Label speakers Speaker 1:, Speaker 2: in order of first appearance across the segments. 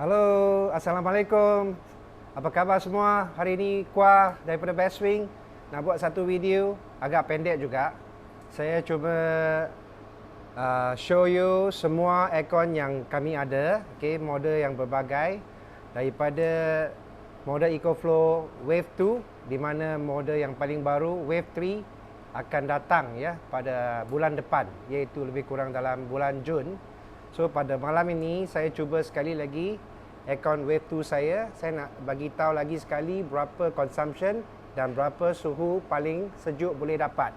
Speaker 1: Halo, Assalamualaikum. Apa khabar semua? Hari ini Kuah daripada Best Swing nak buat satu video agak pendek juga. Saya cuba uh, show you semua aircon yang kami ada, okay, model yang berbagai daripada model EcoFlow Wave 2 di mana model yang paling baru Wave 3 akan datang ya pada bulan depan iaitu lebih kurang dalam bulan Jun. So pada malam ini saya cuba sekali lagi account wave 2 saya. Saya nak bagi tahu lagi sekali berapa consumption dan berapa suhu paling sejuk boleh dapat.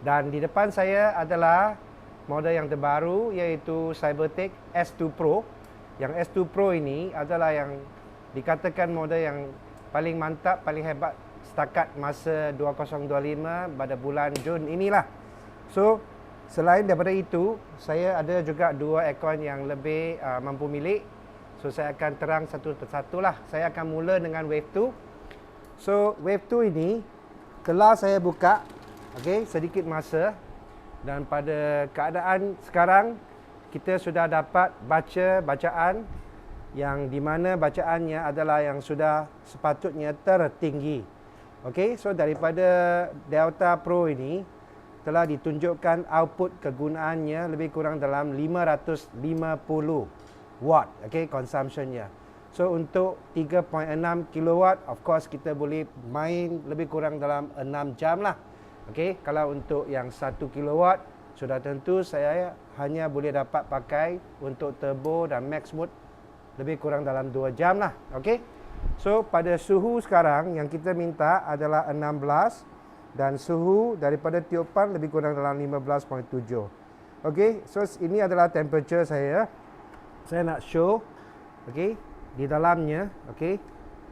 Speaker 1: Dan di depan saya adalah model yang terbaru iaitu Cybertech S2 Pro. Yang S2 Pro ini adalah yang dikatakan model yang paling mantap, paling hebat setakat masa 2025 pada bulan Jun inilah. So Selain daripada itu, saya ada juga dua aircon yang lebih uh, mampu milik. So saya akan terang satu persatu lah. Saya akan mula dengan wave 2. So wave 2 ini telah saya buka okay, sedikit masa dan pada keadaan sekarang kita sudah dapat baca bacaan yang di mana bacaannya adalah yang sudah sepatutnya tertinggi. Okey, so daripada Delta Pro ini telah ditunjukkan output kegunaannya lebih kurang dalam 550 watt okay, consumptionnya. So untuk 3.6 kilowatt of course kita boleh main lebih kurang dalam 6 jam lah. Okay, kalau untuk yang 1 kilowatt sudah tentu saya hanya boleh dapat pakai untuk turbo dan max mode lebih kurang dalam 2 jam lah. Okay. So pada suhu sekarang yang kita minta adalah 16 dan suhu daripada tiupan lebih kurang dalam 15.7. Okey, so ini adalah temperature saya. Saya nak show okey di dalamnya, okey.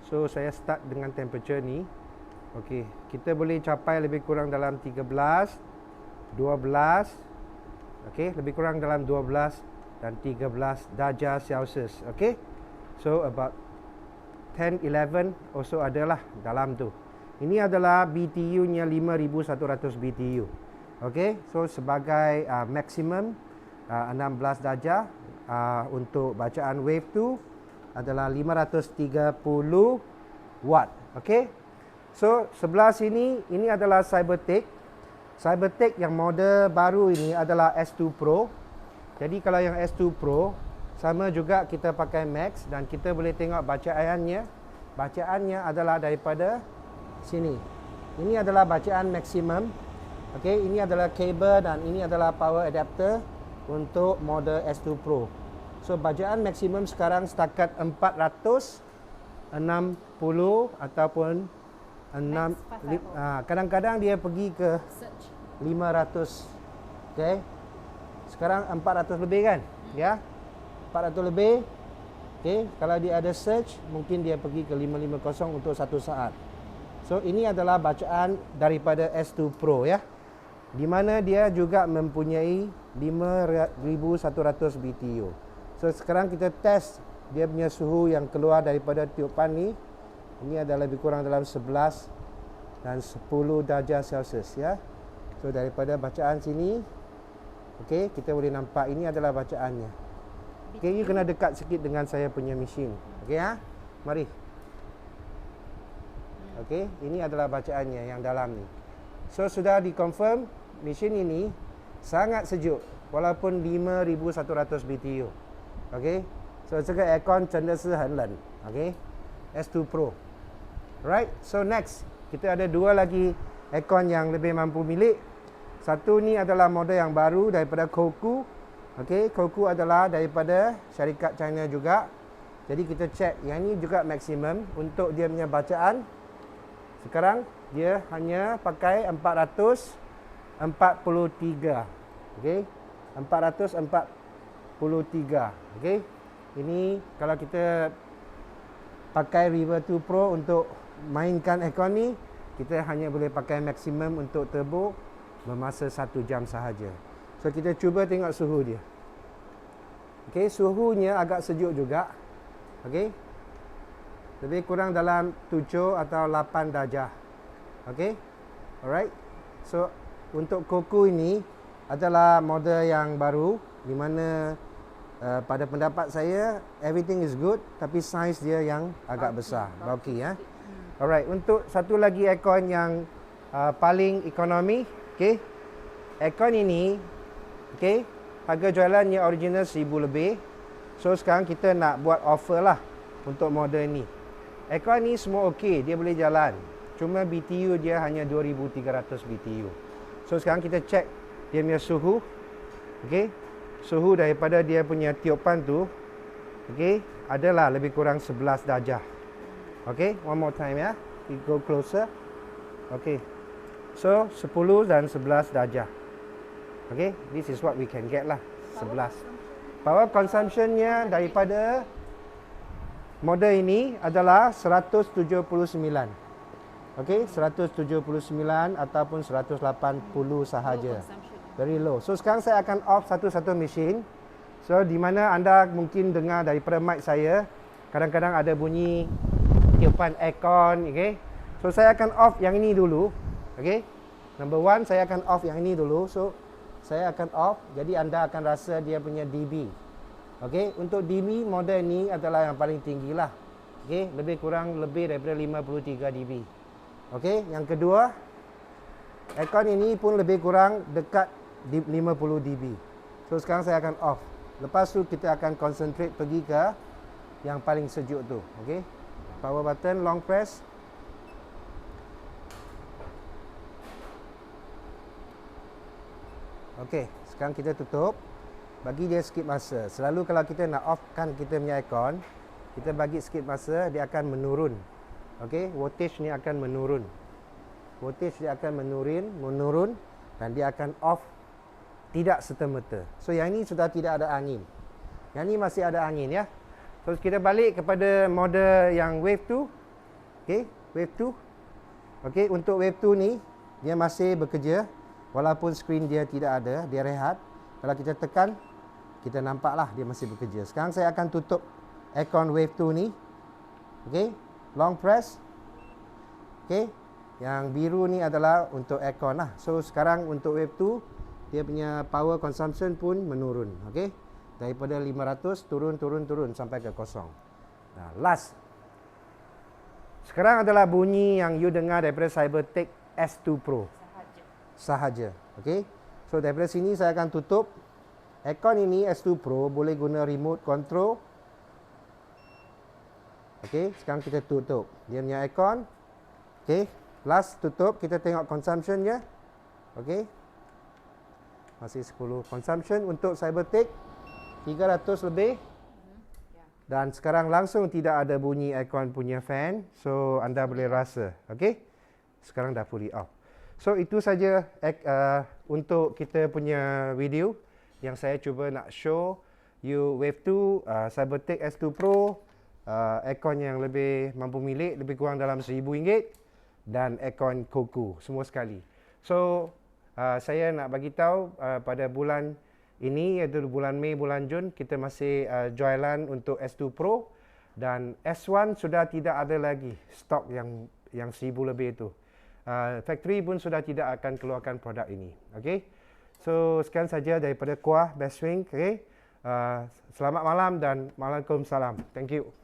Speaker 1: So saya start dengan temperature ni. Okey, kita boleh capai lebih kurang dalam 13 12 okey, lebih kurang dalam 12 dan 13 darjah Celsius, okey. So about 10 11 also adalah dalam tu. Ini adalah BTU-nya 5100 BTU. Okey, so sebagai uh, maksimum uh, 16 darjah uh, untuk bacaan wave 2 adalah 530 watt. Okey. So sebelah sini ini adalah Cybertech. Cybertech yang model baru ini adalah S2 Pro. Jadi kalau yang S2 Pro sama juga kita pakai Max dan kita boleh tengok bacaannya. Bacaannya adalah daripada sini. Ini adalah bacaan maksimum. Okey, ini adalah kabel dan ini adalah power adapter untuk model S2 Pro. So bacaan maksimum sekarang setakat 460 ataupun 6 ah, kadang-kadang dia pergi ke 500. Okey. Sekarang 400 lebih kan? Ya. 400 lebih. Okey, kalau dia ada search mungkin dia pergi ke 550 untuk satu saat. So ini adalah bacaan daripada S2 Pro ya. Di mana dia juga mempunyai 5100 BTU. So sekarang kita test dia punya suhu yang keluar daripada tiupan ni. Ini adalah lebih kurang dalam 11 dan 10 darjah Celsius ya. So daripada bacaan sini okey kita boleh nampak ini adalah bacaannya. Okey you kena dekat sikit dengan saya punya mesin. Okey ya. Mari. Okey, ini adalah bacaannya yang dalam ni. So sudah dikonfirm mesin ini sangat sejuk walaupun 5100 BTU. Okey. So这个 aircon 真的是很冷. Okey. S2 Pro. Right. So next, kita ada dua lagi aircon yang lebih mampu milik. Satu ni adalah model yang baru daripada Koku. Okey, Koku adalah daripada syarikat China juga. Jadi kita check yang ini juga maksimum untuk dia punya bacaan sekarang dia hanya pakai 443. Okey. 443. Okey. Ini kalau kita pakai River 2 Pro untuk mainkan aircon ni, kita hanya boleh pakai maksimum untuk turbo bermasa 1 jam sahaja. So kita cuba tengok suhu dia. Okey, suhunya agak sejuk juga. Okey. Lebih kurang dalam 7 atau 8 darjah. Okey. Alright. So untuk Koku ini adalah model yang baru di mana uh, pada pendapat saya everything is good tapi saiz dia yang agak
Speaker 2: Bulky,
Speaker 1: besar.
Speaker 2: Bulky
Speaker 1: bulky ya?
Speaker 2: Hmm.
Speaker 1: alright untuk satu lagi aircon yang uh, paling ekonomi okey? Aircon ini okey? Harga jualannya original 1000 lebih. So sekarang kita nak buat offer lah untuk model ni aircon ni semua okey dia boleh jalan. Cuma BTU dia hanya 2300 BTU so sekarang kita check dia punya suhu. Okey? Suhu daripada dia punya tiupan tu okey adalah lebih kurang 11 darjah. Okey? One more time ya. We go closer. Okey. So 10 dan 11 darjah. Okey? This is what we can get lah. 11 power consumptionnya daripada model ini adalah 179 okey 179 ataupun 180 sahaja very low. So sekarang saya akan off satu-satu mesin. So di mana anda mungkin dengar daripada mic saya kadang-kadang ada bunyi tiupan aircon, okay? So saya akan off yang ini dulu, okay? Number one saya akan off yang ini dulu. So saya akan off, jadi anda akan rasa dia punya dB. Okay, untuk dB model ni adalah yang paling tinggi lah. Okay, lebih kurang lebih daripada 53 dB. Okay, yang kedua, aircon ini pun lebih kurang dekat di 50 dB. So sekarang saya akan off. Lepas tu kita akan concentrate pergi ke yang paling sejuk tu. Okey. Power button long press. Okey, sekarang kita tutup. Bagi dia sikit masa. Selalu kalau kita nak offkan kita punya aircon, kita bagi sikit masa dia akan menurun. Okey, voltage ni akan menurun voltage dia akan menurun, menurun dan dia akan off tidak serta-merta. So yang ini sudah tidak ada angin. Yang ini masih ada angin ya. So kita balik kepada model yang wave 2. Okey, wave 2. Okey, untuk wave 2 ni dia masih bekerja walaupun skrin dia tidak ada, dia rehat. Kalau kita tekan kita nampaklah dia masih bekerja. Sekarang saya akan tutup aircon wave 2 ni. Okey, long press. Okey, yang biru ni adalah untuk aircon lah. So sekarang untuk wave 2 dia punya power consumption pun menurun. Okey. Daripada 500 turun turun turun sampai ke kosong. Nah, last. Sekarang adalah bunyi yang you dengar daripada Cybertech S2 Pro
Speaker 2: Sahaja.
Speaker 1: sahaja. Okey. So daripada sini saya akan tutup. Aircon ini S2 Pro boleh guna remote control. Okey, sekarang kita tutup. Dia punya aircon. Okey, last tutup kita tengok consumptionnya. Okey. Masih 10 consumption untuk Cybertech 300 lebih.
Speaker 2: Ya.
Speaker 1: Dan sekarang langsung tidak ada bunyi aircon punya fan. So anda boleh rasa. Okey. Sekarang dah fully off. So itu saja uh, untuk kita punya video yang saya cuba nak show you Wave 2 uh, Cybertech S2 Pro uh, aircon yang lebih mampu milik lebih kurang dalam RM1000 dan aircon Koku semua sekali. So uh, saya nak bagi tahu uh, pada bulan ini iaitu bulan Mei bulan Jun kita masih uh, jualan untuk S2 Pro dan S1 sudah tidak ada lagi stok yang yang 1000 lebih itu. Uh, factory pun sudah tidak akan keluarkan produk ini. Okey. So sekian saja daripada Kuah Best Swing. Okey. Uh, selamat malam dan Waalaikumsalam. Thank you.